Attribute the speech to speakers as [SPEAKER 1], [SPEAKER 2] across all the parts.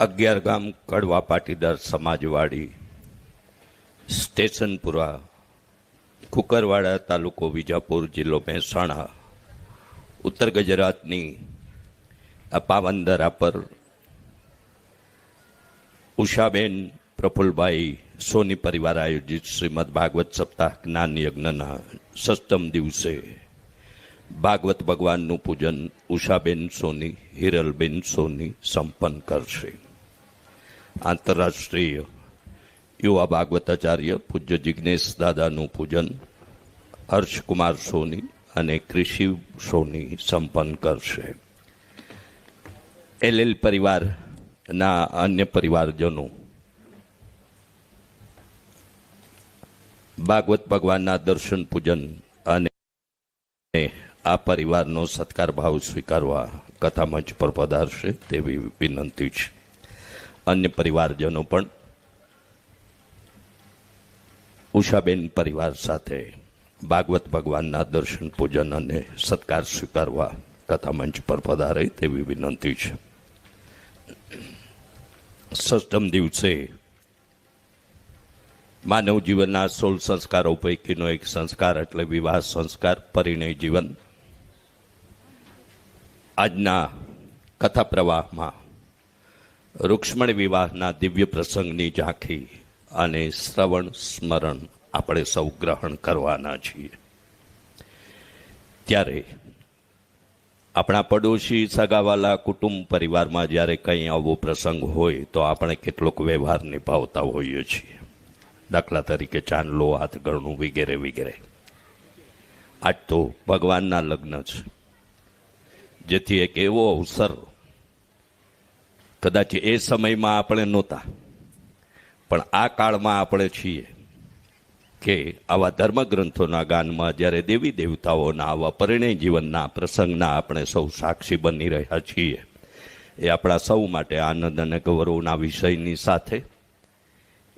[SPEAKER 1] અગિયાર ગામ કડવા પાટીદાર સમાજવાડી, સ્ટેશનપુરા, કુકરવાડા તાલુકો વિજાપુર જિલ્લો મહેસાણા, ઉત્તર ગુજરાતની આ પાવનદરા પર ઉષાબેન પ્રફુલભાઈ સોની પરિવાર આયોજિત શ્રીમદ ભાગવત સપ્તાહ જ્ઞાન યજ્ઞના સપ્તમ દિવસે ભાગવત ભગવાનનું પૂજન ઉષાબેન સોની, હિરલબેન સોની સંપન્ન કરશે. આંતરરાષ્ટ્રીય યુવા ભાગવતાચાર્ય પૂજ્ય જિજ્ઞેશ દાદાનું પૂજન હર્ષકુમાર સોની અને કૃષિ સોની સંપન્ન કરશે. એલએલ પરિવારના અન્ય પરિવારજનો ભાગવત ભગવાનના દર્શન પૂજન અને આ પરિવારનો સત્કાર ભાવ સ્વીકારવા કથા મંચ પર પધારશે તેવી વિનંતી છે. અન્ય પરિવારજનો પણ ઉષાબેન પરિવાર સાથે ભાગવત ભગવાનના દર્શન, પૂજન અને સત્કાર સ્વીકારવા કથા મંચ પર પધારે તેવી વિનંતી છે. સષ્ટમ દિવસે માનવ જીવનના સોળ સંસ્કારો પૈકીનો એક સંસ્કાર એટલે વિવાહ સંસ્કાર, પરિણય જીવન. આજના કથા પ્રવાહમાં રૂક્ષ્મણ વિવાહના દિવ્ય પ્રસંગની ઝાંખી અને શ્રવણ સ્મરણ આપણે સૌ ગ્રહણ કરવાના છીએ. ત્યારે આપણા પડોશી સગાવાલા કુટુંબ પરિવારમાં જ્યારે કંઈ આવો પ્રસંગ હોય તો આપણે કેટલોક વ્યવહાર નિભાવતા હોઈએ છીએ. દાખલા તરીકે ચાંદલો હાથગણું વગેરે વગેરે. આજ તો ભગવાનના લગ્ન છે. જેથી એક એવો અવસર કદાચ એ સમયમાં આપણે નહોતા. પણ આ કાળમાં આપણે છીએ કે આવા ધર્મગ્રંથોના ગાનમાં જ્યારે દેવી દેવતાઓના આવા પરિણય જીવનના પ્રસંગના આપણે સૌ સાક્ષી બની રહ્યા છીએ. એ આપણા સૌ માટે આનંદ અને ગૌરવના વિષયની સાથે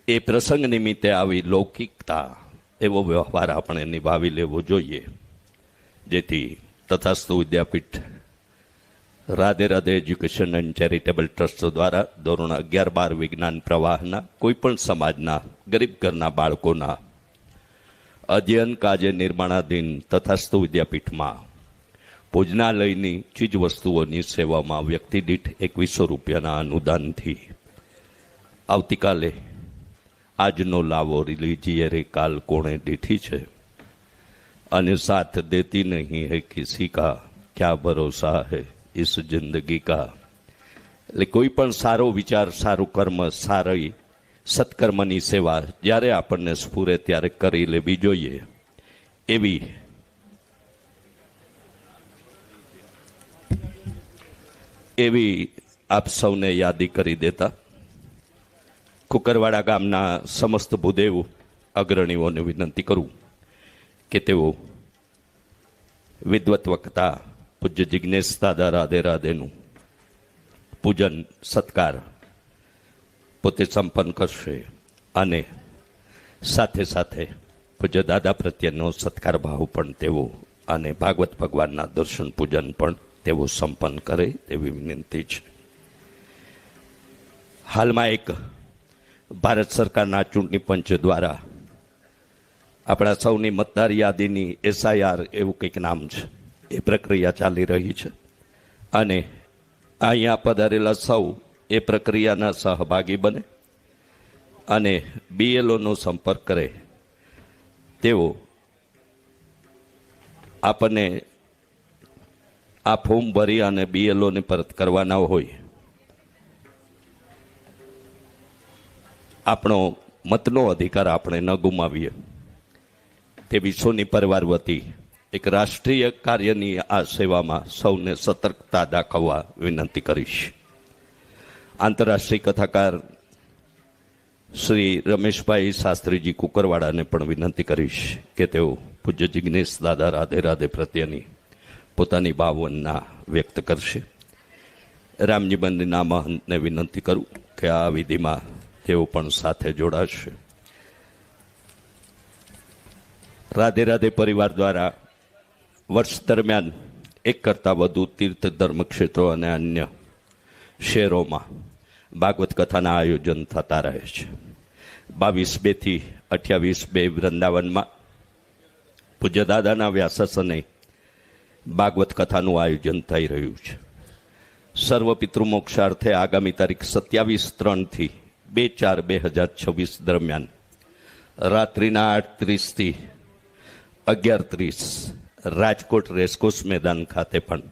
[SPEAKER 1] એ પ્રસંગ નિમિત્તે આવી લૌકિકતા એવો વ્યવહાર આપણે નિભાવી લેવો જોઈએ. જેથી Tathastu Vidyapeeth Radhe Radhe education and charitable trust દ્વારા ધોરણ અગિયાર બાર વિજ્ઞાન પ્રવાહના કોઈ પણ સમાજના, ગરીબ ઘરના બાળકોના અધ્યયન કાજે નિર્માણાધીન તથાસ્તુ વિદ્યાપીઠમાં ભોજનાલયની ચીજ વસ્તુઓની સેવામાં વ્યક્તિ દીઠ એકવીસો રૂપિયાના અનુદાનથી આવતીકાલે આજનો લાવો રિલીજીએ રે કાલ કોણે દીઠી છે? અને સાથ દેતી નહીં હે કિસી કા ક્યા ભરોસા હૈ? ઇસ જિંદગી કા એટલે કોઈ પણ સારો વિચાર, સારું કર્મ, સારી સત્કર્મની સેવા જ્યારે આપણને સ્ફૂરે ત્યારે કરી લેવી જોઈએ. એવી એવી આપ સૌને યાદી કરી દેતા. કુકરવાડા ગામના સમસ્ત ભૂદેવ અગ્રણીઓને વિનંતી કરું કે તેઓ વિદ્વત વક્તા પૂજ્ય જિજ્ઞેશ દાદા રાધે રાધેનું. પૂજન, સત્કાર પોતે સંપન્ન કરશે અને સાથે સાથે પૂજ્ય દાદા પ્રત્યેનો સત્કાર ભાવ પણ તેઓ અને ભાગવત ભગવાનના દર્શન પૂજન પણ તેઓ સંપન્ન કરે તેવી વિનંતી છે. હાલમાં એક ભારત સરકારના ચૂંટણી પંચ દ્વારા આપણા સૌની મતદાર યાદીની એસઆઈઆર એવું કંઈક નામ છે. એ પ્રક્રિયા ચાલી રહી છે. અને અહીંયા પધારેલા સૌ એ પ્રક્રિયાના સહભાગી બને અને બીએલઓનો સંપર્ક કરે. તેઓ આપણને આ ફોર્મ ભરી અને બીએલઓને પરત કરવાના હોય. આપણો મતનો અધિકાર આપણે ન ગુમાવીએ. તે વિશ્વની પરિવાર વતી એક રાષ્ટ્રીય કાર્યની આ સેવામાં સૌને સતર્કતા દાખવવા વિનંતી કરીશ. આંતરરાષ્ટ્રીય કથાકાર શ્રી રમેશભાઈ શાસ્ત્રીજી કુકરવાડાને પણ વિનંતી કરીશ કે તેઓ પૂજ્ય જિજ્ઞેશ દાદા રાધે રાધે પ્રત્યેની પોતાની ભાવના વ્યક્ત કરશે. રામજી મંદિરના મહંતને વિનંતી કરું કે આ વિધિમાં તેઓ પણ સાથે જોડાશે. રાધે રાધે પરિવાર દ્વારા વર્ષ દરમિયાન એક કરતાં વધુ તીર્થ ધર્મ ક્ષેત્રો અને અન્ય શહેરોમાં ભાગવત કથાના આયોજન થતા રહે છે. બાવીસ બેથી અઠ્યાવીસ બે વૃંદાવનમાં પૂજ્ય દાદાના વ્યાસાસને ભાગવત કથાનું આયોજન થઈ રહ્યું છે. સર્વ પિતૃમોક્ષાર્થે આગામી તારીખ સત્યાવીસ ત્રણથી બે ચાર બે હજાર છવ્વીસ દરમિયાન રાત્રિના આઠ ત્રીસથી અગિયાર ત્રીસ રાજકોટ રેસકોર્સ મેદાન ખાતે પણ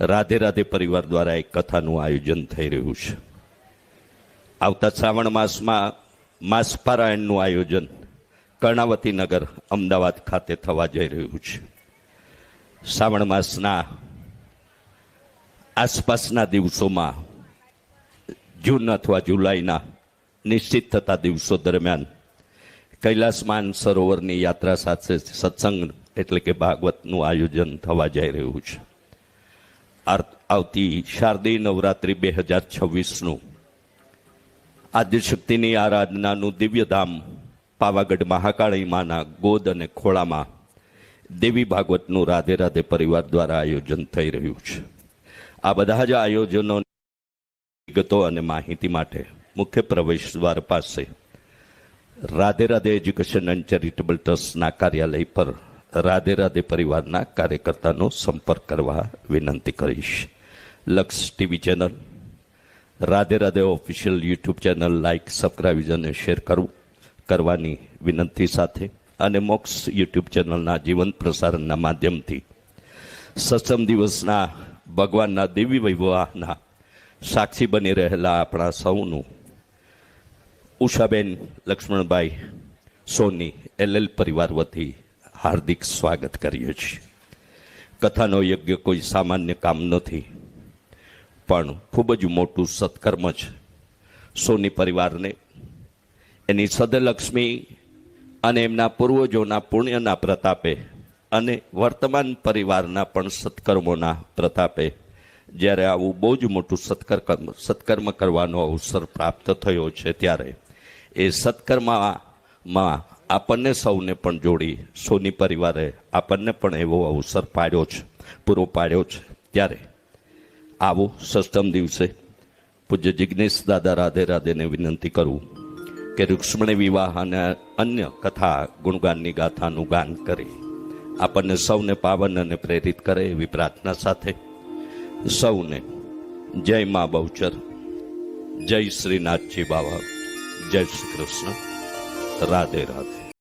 [SPEAKER 1] રાધે રાધે પરિવાર દ્વારા એક કથાનું આયોજન થઈ રહ્યું છે. આવતા શ્રાવણ માસમાં માસ પારાયણનું આયોજન કર્ણાવતી નગર અમદાવાદ ખાતે થવા જઈ રહ્યું છે. શ્રાવણ માસના આસપાસના દિવસોમાં જૂન અથવા જુલાઈના નિશ્ચિત થતા દિવસો દરમિયાન કૈલાસમાન સરોવરની યાત્રા સાથે સત્સંગ એટલે કે ભાગવતનું આયોજન થવા જઈ રહ્યું છે. આવતી શારદીય નવરાત્રિ બે હજાર છવ્વીસનું આદ્યશક્તિની આરાધનાનું દિવ્યધામ પાવાગઢ મહાકાળી માના ગોદ અને ખોળામાં દેવી ભાગવતનું રાધે રાધે પરિવાર દ્વારા આયોજન થઈ રહ્યું છે. આ બધા જ આયોજનો વિગતો અને માહિતી માટે મુખ્ય પ્રવેશ દ્વાર પાસે Radhe Radhe education and charitable ટ્રસ્ટના કાર્યાલય પર રાધે રાધે પરિવારના કાર્યકર્તાનો સંપર્ક કરવા વિનંતી કરીશ. Laksh TV channel, Radhe Radhe official YouTube channel like subscribe અને શેર કરવું કરવાની વિનંતી સાથે અને મોક્ષ યુટ્યુબ ચેનલના જીવંત પ્રસારણના માધ્યમથી સત્સંગ દિવસના ભગવાનના દેવી વૈવાહના સાક્ષી બની રહેલા આપણા સૌનું ઉષાબેન લક્ષ્મણભાઈ સોની એલએલ પરિવાર વતી હાર્દિક સ્વાગત કરીએ છીએ. કથાનો યજ્ઞ કોઈ સામાન્ય કામ નથી, પણ ખૂબ જ મોટું સત્કર્મ છે. સોની પરિવારને, એની સદલક્ષ્મી અને એમના પૂર્વજોના પુણ્યના પ્રતાપે અને વર્તમાન પરિવારના પણ સત્કર્મોના પ્રતાપે જ્યારે આવું બહુ જ મોટું સત્કર્મ સત્કર્મ કરવાનો અવસર પ્રાપ્ત થયો છે ત્યારે, એ સત્કર્મમાં આપણને સૌને પણ જોડી, સોની પરિવારે આપણને પણ એવો અવસર પાડ્યો છે, પૂરો પાડ્યો છે. ત્યારે આવો સષ્ટમ દિવસે પૂજ્ય જિજ્ઞેશ દાદા રાધે રાધેને વિનંતી કરું કે રૂક્ષ્મણી વિવાહ અને અન્ય કથા ગુણગાનની ગાથાનું ગાન કરી. આપણને સૌને પાવન અને પ્રેરિત કરે એવી પ્રાર્થના સાથે સૌને જય મા બહુચર, જય શ્રીનાથજી બાબા જય શ્રી કૃષ્ણ, રાધે રાધે.